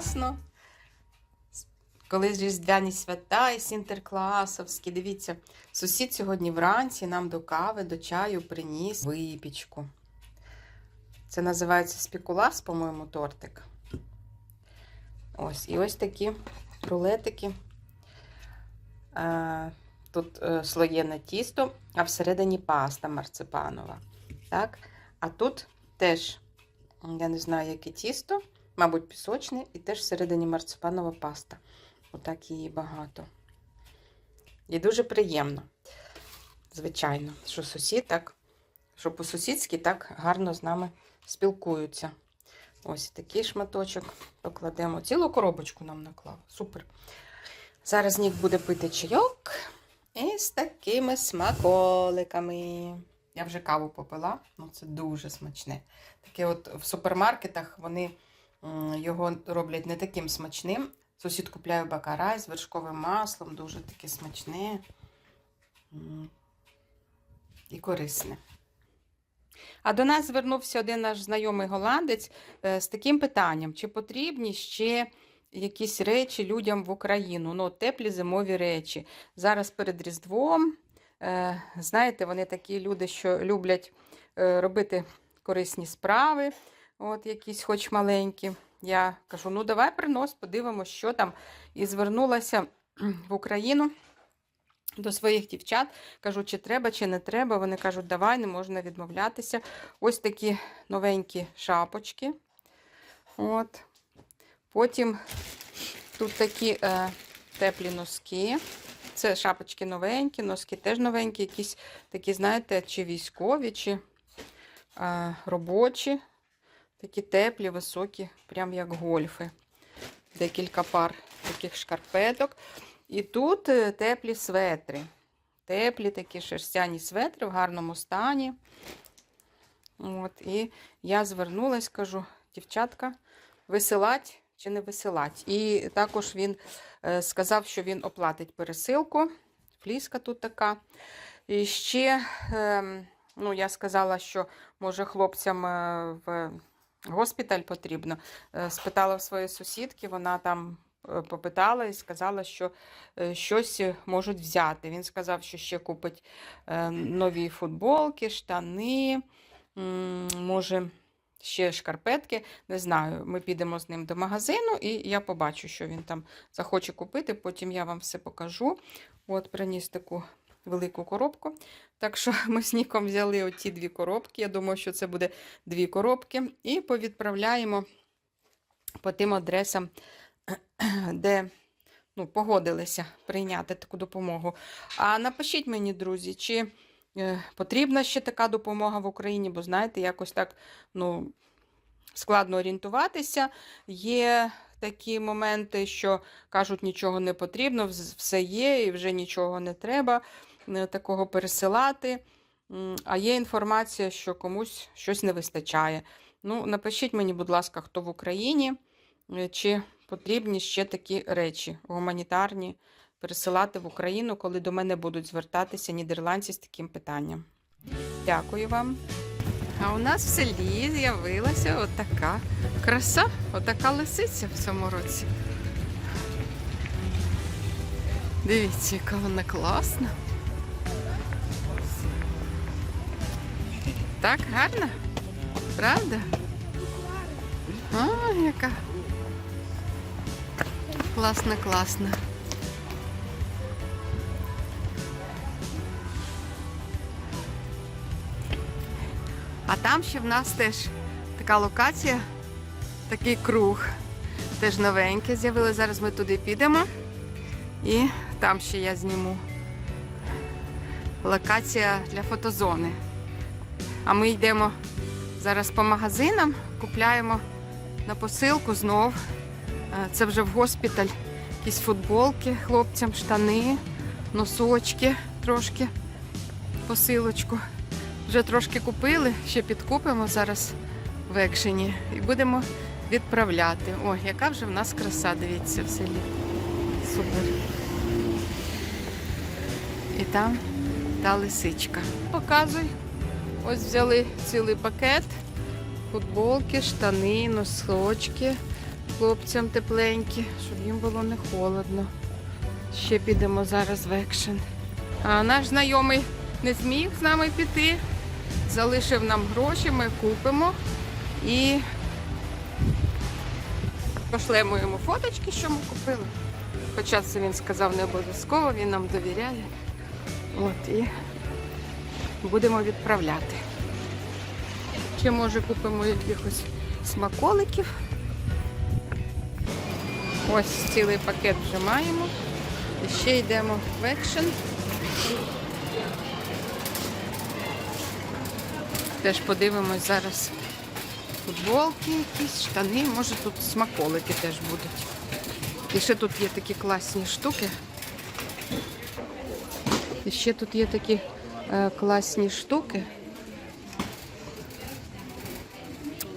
як класно. Коли різдвяні свята і сінтеркласовські. Дивіться, сусід сьогодні вранці нам до кави, до чаю приніс випічку. Це називається спікулас, по-моєму, тортик. Ось, і ось такі рулетики. Е, Тут е, слоєне тісто, а всередині паста марципанова. Так? А тут теж, я не знаю, яке тісто, мабуть, пісочне, і теж всередині марципанова паста. Отак її багато. І дуже приємно, звичайно, що сусід так, що по-сусідськи так гарно з нами спілкуються. Ось такий шматочок покладемо. Цілу коробочку нам наклав. Супер. Зараз Нік буде пити чайок із такими смаколиками. Я вже каву попила, ну це дуже смачне. Таке от в супермаркетах вони його роблять не таким смачним. Сусід купляє бакарай з вершковим маслом, дуже таке смачне і корисне. А до нас звернувся один наш знайомий голландець е, з таким питанням: чи потрібні ще якісь речі людям в Україну? Ну, теплі зимові речі. Зараз перед Різдвом. е, Знаєте, вони такі люди, що люблять е, робити корисні справи, от якісь хоч маленькі. Я кажу: ну давай принос, подивимось, що там. І звернулася в Україну до своїх дівчат. Кажу, чи треба, чи не треба. Вони кажуть, давай, не можна відмовлятися. Ось такі новенькі шапочки. От. Потім тут такі е, теплі носки. Це шапочки новенькі, носки теж новенькі, якісь такі, знаєте, чи військові, чи е, робочі. Такі теплі, високі, прям як гольфи. Декілька пар таких шкарпеток. І тут е, теплі светри. Теплі такі шерстяні светри в гарному стані. От, і я звернулась, кажу, дівчатка, висилать чи не висилать. І також він е, сказав, що він оплатить пересилку. Фліска тут така. І ще, е, ну, я сказала, що може хлопцям е, в госпіталь потрібно. Е, Спитала в своєї сусідки, вона там е, попитала і сказала, що е, щось можуть взяти. Він сказав, що ще купить нові футболки, штани, може. Ще шкарпетки, не знаю. Ми підемо з ним до магазину, і я побачу, що він там захоче купити. Потім я вам все покажу. От, приніс таку велику коробку. Так що ми з Ніком взяли оті дві коробки. Я думаю, що це буде дві коробки. І повідправляємо по тим адресам, де ну, погодилися прийняти таку допомогу. А напишіть мені, друзі, чи е, потрібна ще така допомога в Україні, бо знаєте, якось так ну, складно орієнтуватися. Є такі моменти, що кажуть, нічого не потрібно, все є і вже нічого не треба такого пересилати. А є інформація, що комусь щось не вистачає. Ну, напишіть мені, будь ласка, хто в Україні, е, чи потрібні ще такі речі гуманітарні пересилати в Україну, коли до мене будуть звертатися нідерландці з таким питанням. Дякую вам. А у нас в селі з'явилася отака краса, отака лисиця в цьому році. Дивіться, яка вона класна. Так, гарна? Правда? А, яка класна, класна. А там ще в нас теж така локація, такий круг. Теж новеньке з'явилося. Зараз ми туди підемо. І там ще я зніму локація для фотозони. А ми йдемо зараз по магазинам, купляємо на посилку знов. Е, Це вже в госпіталь. Якісь футболки хлопцям, штани, носочки трошки, посилочку. Вже трошки купили, ще підкупимо зараз в екшені і будемо відправляти. Ой, яка вже в нас краса, дивіться, в селі. Супер. І там та лисичка. Показуй. Ось взяли цілий пакет. Футболки, штани, носочки, хлопцям тепленькі, щоб їм було не холодно. Ще підемо зараз в екшен. А наш знайомий не зміг з нами піти. Залишив нам гроші, ми купимо і пошлемо йому фоточки, що ми купили. Хоча це він сказав не обов'язково, він нам довіряє. От і будемо відправляти. Ще може купимо якихось смаколиків. Ось цілий пакет вже маємо. І ще йдемо в екшен. Теж подивимось зараз футболки якісь, штани, може тут смаколики теж будуть. І ще тут є такі класні штуки. І ще тут є такі класні штуки.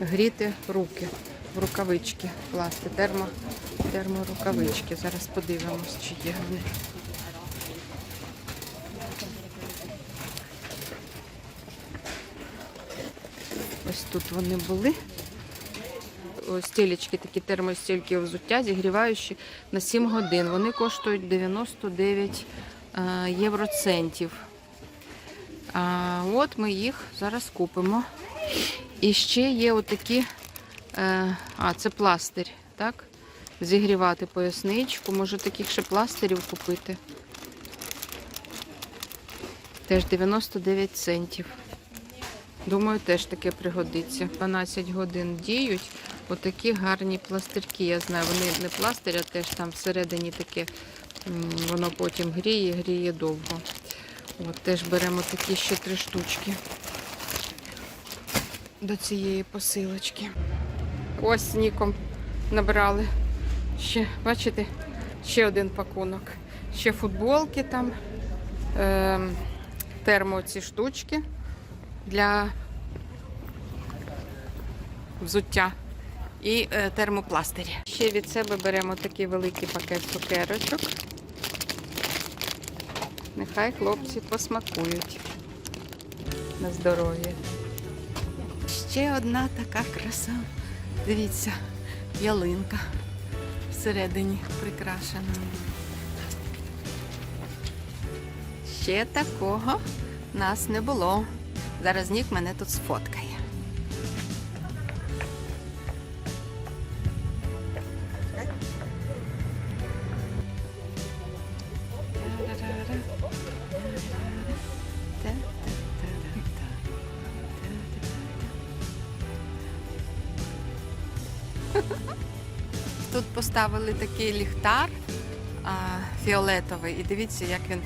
Гріти руки в рукавички класти, термо, терморукавички. Зараз подивимось, чи є вони. Ось тут вони були. Стілечки, такі термостільки взуття, зігріваючі на 7 годин. Вони коштують 99 е, євроцентів. А, от ми їх зараз купимо. І ще є отакі, е, а, це пластир, так? Зігрівати поясничку. Може таких ще пластирів купити. Теж 99 центів. Думаю, теж таке пригодиться. 12 годин діють. Отакі гарні пластирки. Я знаю, вони не пластир, а теж там всередині таке, воно потім гріє, гріє довго. От теж беремо такі ще три штучки до цієї посилочки. Ось Ніком набрали. Ще, бачите, ще один пакунок. Ще футболки там, ем, термо ці штучки для взуття і е, термопластирі. Ще від себе беремо такий великий пакет цукерочок. Нехай хлопці посмакують на здоров'я. Ще одна така краса. Дивіться, ялинка всередині прикрашена. Ще такого нас не було. Зараз Нік мене тут сфоткає. Поставили такий ліхтар а, фіолетовий, і дивіться, як він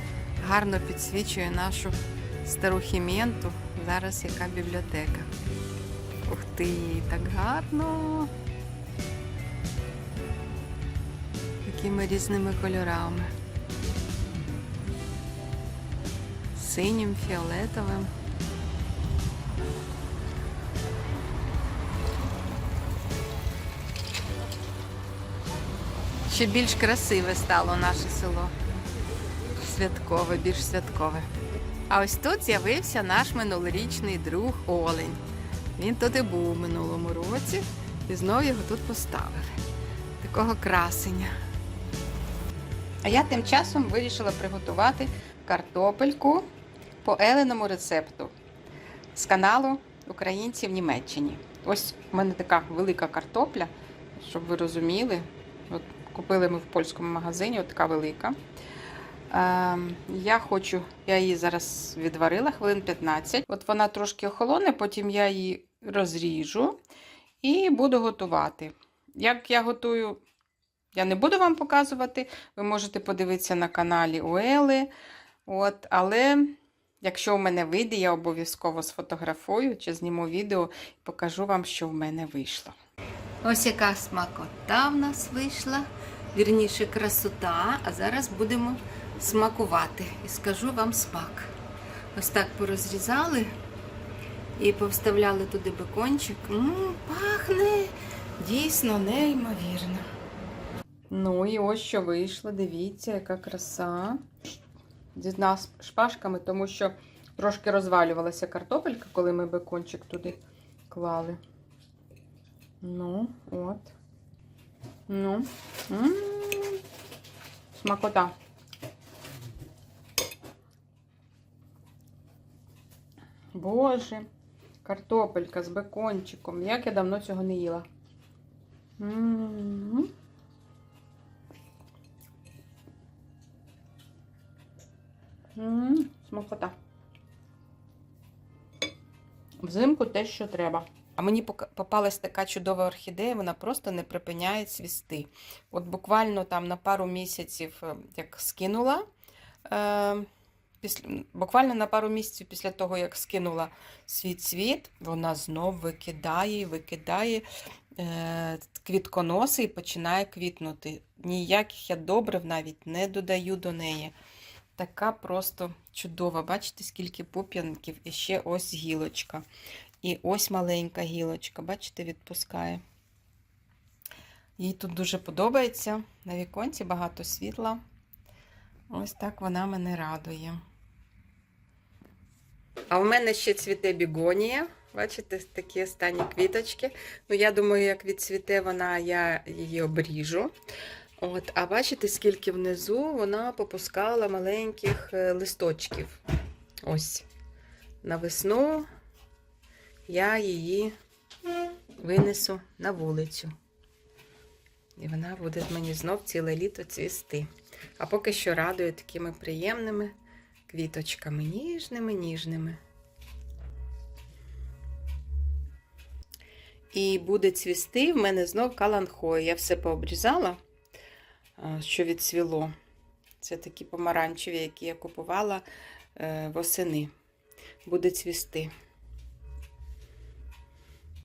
гарно підсвічує нашу стару хіменту. Зараз яка бібліотека. Ух ти, так гарно. Такими різними кольорами. Синім, фіолетовим. Ще більш красиве стало наше село. Святкове, більш святкове. А ось тут з'явився наш минулорічний друг Олень. Він тут і був у минулому році, і знову його тут поставили. Такого красення. А я тим часом вирішила приготувати картопельку по еленому рецепту з каналу Українці в Німеччині. Ось у мене така велика картопля, щоб ви розуміли. От купили ми в польському магазині, от така велика. Ем, я хочу, я її зараз відварила хвилин 15. От вона трошки охолоне, потім я її розріжу і буду готувати. Як я готую, я не буду вам показувати. Ви можете подивитися на каналі Уели. От, але якщо в мене вийде, я обов'язково сфотографую чи зніму відео і покажу вам, що в мене вийшло. Ось яка смакота в нас вийшла. Вірніше, красота. А зараз будемо смакувати. І скажу вам смак. Ось так порозрізали і повставляли туди бекончик. М, пахне дійсно неймовірно. Ну і ось що вийшло. Дивіться, яка краса. Зі нас шпажками, тому що трошки розвалювалася картопелька, коли ми бекончик туди клали. Ну, от. Ну. М, Смакота. Боже, картопелька з бекончиком. Як я давно цього не їла. М. М, Смакота. Взимку те, що треба. Мені попалась така чудова орхідея, вона просто не припиняє цвісти. От буквально там на пару місяців, е, як скинула, е, після, буквально на пару місяців після того, як скинула свій цвіт, вона знов викидає викидає е, квітконоси і починає квітнути. Ніяких я добрив навіть не додаю до неї. Така просто чудова. Бачите, скільки пуп'янків, і ще ось гілочка. І ось маленька гілочка, бачите, відпускає. Їй тут дуже подобається. На віконці багато світла. Ось так вона мене радує. А в мене ще цвіте бігонія. Бачите, такі останні квіточки. Ну, я думаю, як відцвіте вона, я її обріжу. От, а бачите, скільки внизу вона попускала маленьких е, листочків. Ось. На весну я її винесу на вулицю. І вона буде мені знов ціле літо цвісти. А поки що радує такими приємними квіточками, ніжними, ніжними. І буде цвісти в мене знов каланхоя. Я все пообрізала, що відцвіло. Це такі помаранчеві, які я купувала е, восени. Буде цвісти.